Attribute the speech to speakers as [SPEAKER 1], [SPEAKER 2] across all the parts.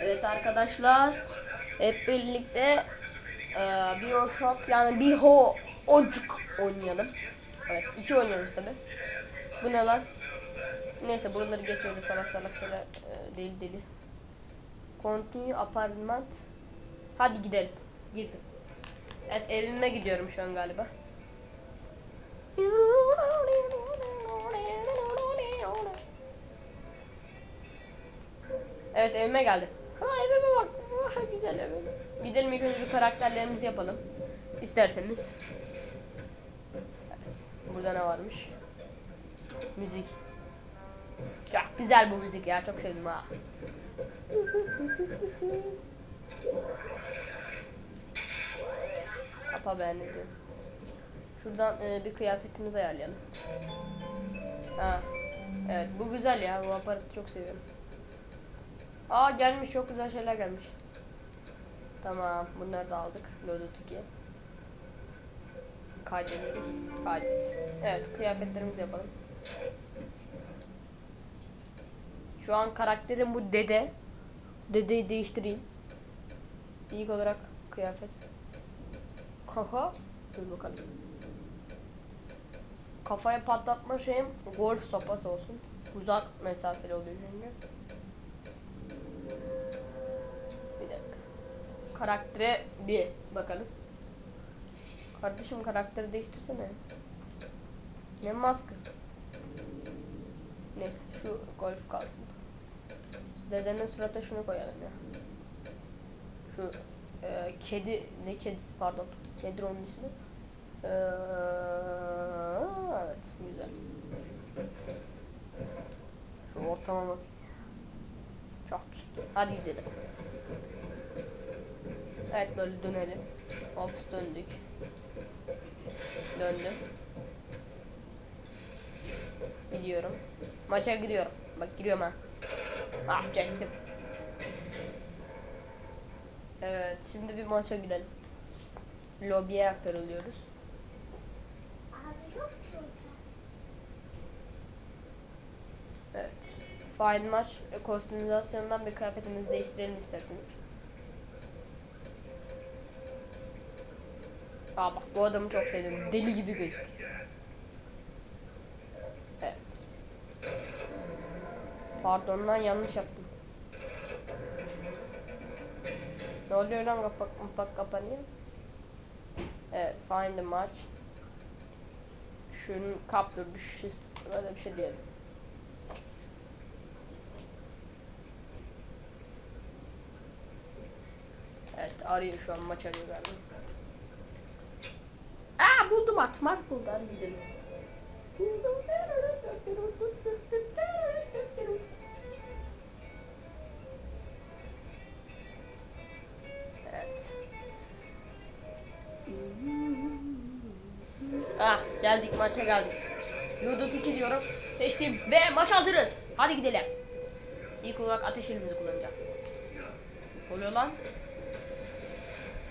[SPEAKER 1] Evet arkadaşlar hep birlikte e, Bioshock yani bir ho ocuk oynayalım. Evet iki oynuyoruz tabi. Bu ne lan? Neyse buraları geçiyoruz salak salak şeyler e, deli deli. Continue apartment. Hadi gidelim. Girdim. Evet evime gidiyorum şu an galiba. Evet evime geldi. Ha evime bak. Ha, güzel evim. Gidelim ilk önce karakterlerimizi yapalım. İsterseniz. Evet. Burada ne varmış? Müzik. Ya güzel bu müzik ya çok sevdim ha. Apa ben ne diyorum. Şuradan e, bir kıyafetimizi ayarlayalım. Ha. Evet bu güzel ya bu aparatı çok seviyorum. Aa gelmiş çok güzel şeyler gelmiş. Tamam bunları da aldık. Loaded 2. Kaydediniz. Kaydet. Evet kıyafetlerimizi yapalım. Şu an karakterim bu dede. Dedeyi değiştireyim. İlk olarak kıyafet. Kafa. Dur bakalım. Kafaya patlatma şeyim golf sopası olsun. Uzak mesafeli oluyor çünkü. Karaktere bir bakalım. Kardeşim karakteri değiştirsene. Ne maskı? Neyse şu golf kalsın. Dedenin suratına şunu koyalım ya. Şu e, kedi ne kedisi pardon. Nedir onun ismi? Ee, evet güzel. Şu ortama bak. Çok güzel. Hadi gidelim. Evet böyle dönelim. Hop döndük. Döndüm. Gidiyorum. Maça gidiyorum. Bak giriyorum ha. Ah çektim. Evet şimdi bir maça girelim. Lobiye aktarılıyoruz. Evet. Fail maç e, kostümizasyondan bir kıyafetimizi değiştirelim isterseniz. Aa bak bu adamı çok sevdim. Deli gibi gözüküyor. Evet. Pardon lan yanlış yaptım. Ne oluyor lan kapak kapak kapanıyor. Evet find the match. Şunun capture düşüş böyle bir şey diyelim. Evet arıyor şu an maç arıyor galiba. Buldum at hadi gidelim. Evet. Ah geldik maça geldik. Ludot 2 diyorum. Seçtim ve maç hazırız. Hadi gidelim. İlk olarak ateş elimizi kullanacağım. Oluyor lan.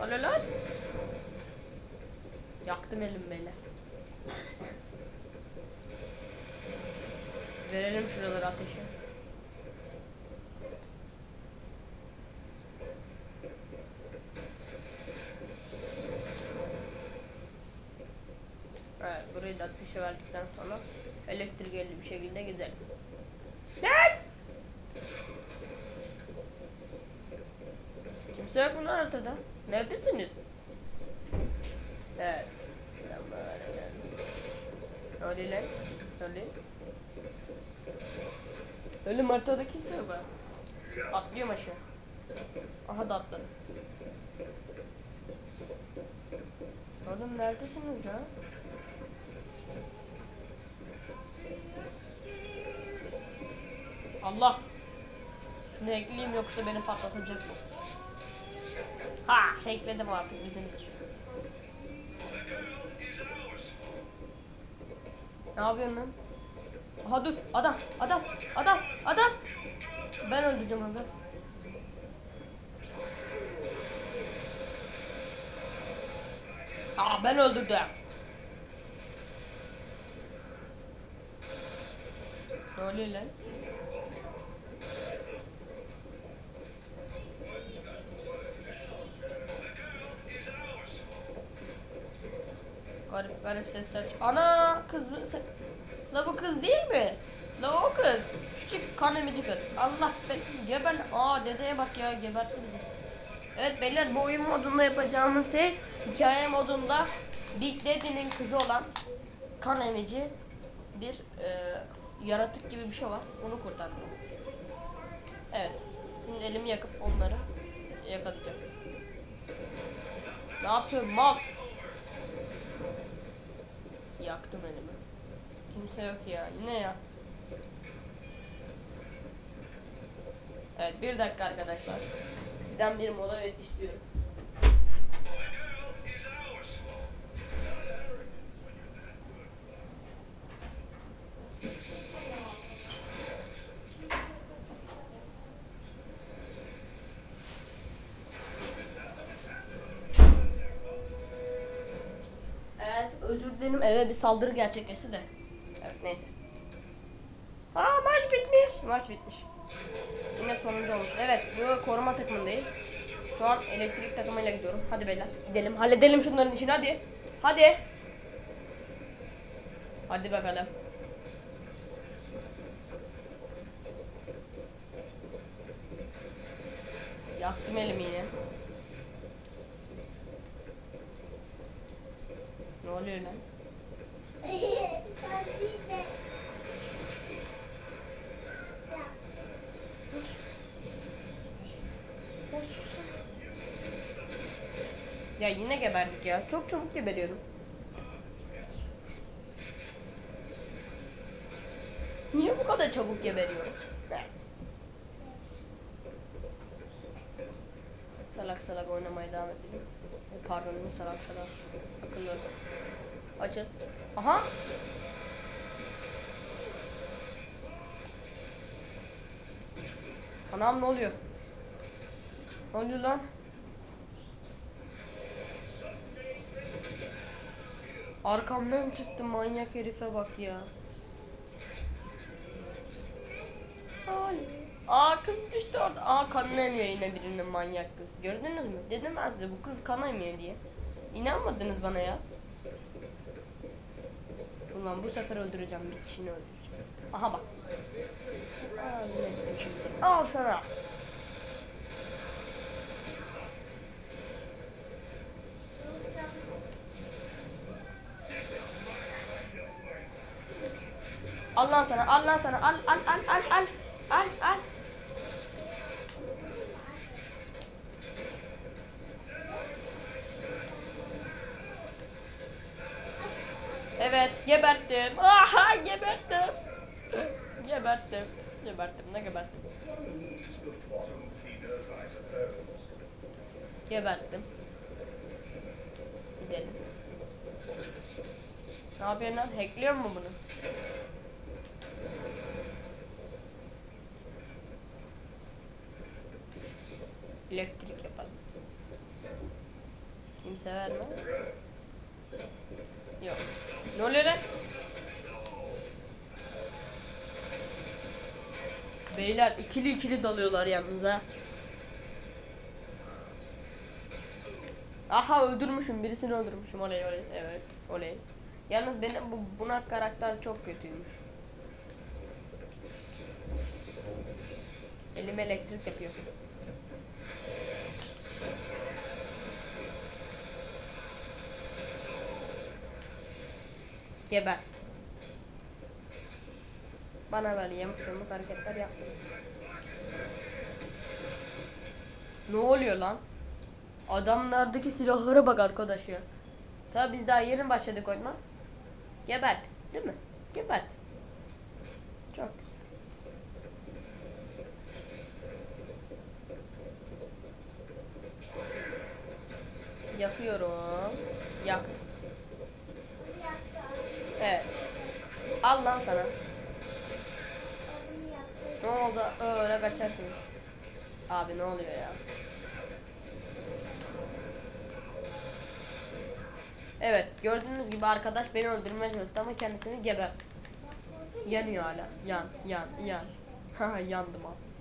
[SPEAKER 1] Oluyor lan. Yaktım elim beyler. Verelim şuraları ateşe. Evet, burayı da ateşe verdikten sonra elektrikli bir şekilde gidelim. Lan! Kimse yok mu lan ortada? Neredesiniz? Evet. Ben böyle geldim. Oluyor lan? Oluyor? Ölüm haritada kimse yok ha. Atlıyorum aşağı. Aha da atladım. Oğlum neredesiniz lan? Allah! Şunu hackleyeyim yoksa beni patlatacak bu. Ha! Hackledim artık bizimdir. Ne yapıyorsun lan? Aha dur adam adam adam adam. Ben öldüreceğim onu. Aa ben öldürdüm. Ne oluyor lan? Garip garip sesler. Ana kız La bu kız değil mi? La o kız. Küçük kan emici kız. Allah be geber. Aa dedeye bak ya gebertti bizi. Evet beyler bu oyun modunda yapacağımız şey hikaye modunda Big Daddy'nin kızı olan kan emici bir e, yaratık gibi bir şey var. Onu kurtardım. Evet. Şimdi elimi yakıp onları yakalayacağım. Ne yapıyorum mal? Yaktım elimi. Kimse yok ya. Yine ya. Evet bir dakika arkadaşlar. Sizden bir mola istiyorum. Özür dilerim eve bir saldırı gerçekleşti de. Evet neyse. Aa maç bitmiş. Maç bitmiş. Yine sonuncu olmuş. Evet bu koruma takımındayım. Şu an elektrik takımıyla gidiyorum. Hadi beyler gidelim. Halledelim şunların işini hadi. Hadi. Hadi bakalım. Yaktım elimi yine. Ne oluyor
[SPEAKER 2] Ya,
[SPEAKER 1] yine geberdik ya. Çok çabuk geberiyorum. Niye bu kadar çabuk geberiyorum? Salak salak oynamaya devam edelim. Pardon salak salak. Ol. Açın. Aha. Anam ne oluyor? Ne oluyor lan? Arkamdan çıktı manyak herife bak ya. Ay. Aa kız düştü orada. Aa kanını emiyor yine birinin manyak kız. Gördünüz mü? Dedim ben size bu kız kan emiyor diye. İnanmadınız bana ya. Ulan bu sefer öldüreceğim bir kişini öldüreceğim. Aha bak. Seni. Al sana. Al lan sana, al lan sana, al, al, al, al, al, al, al. Geberttim. Aha, geberttim. Geberttim. Geberttim, ne geberttim? Geberttim. Gidelim. Ne yapıyorsun lan? Hackliyor mu bunu? Elektrik yapalım. Kimse verme. Yok. Oluyor lan? Beyler ikili ikili dalıyorlar yalnız ha. Aha öldürmüşüm birisini öldürmüşüm oley oley evet oley. Yalnız benim bu bunak karakter çok kötüymüş. Elim elektrik yapıyor. Geber. Bana böyle yamuk hareketler yapma. Ne oluyor lan? Adamlardaki silahlara bak arkadaş ya. Tabi biz daha yeni başladık oyuna. Gebert. Değil mi? Gebert. Çok güzel. Yakıyorum. Yak.
[SPEAKER 2] bir dakika.
[SPEAKER 1] Evet. Al lan sana. Ne oldu? Öyle kaçarsın. Abi ne oluyor ya? Evet gördüğünüz gibi arkadaş beni öldürmeye çalıştı ama kendisini geber. Yanıyor hala. Yan yan yan. Ha yandım abi.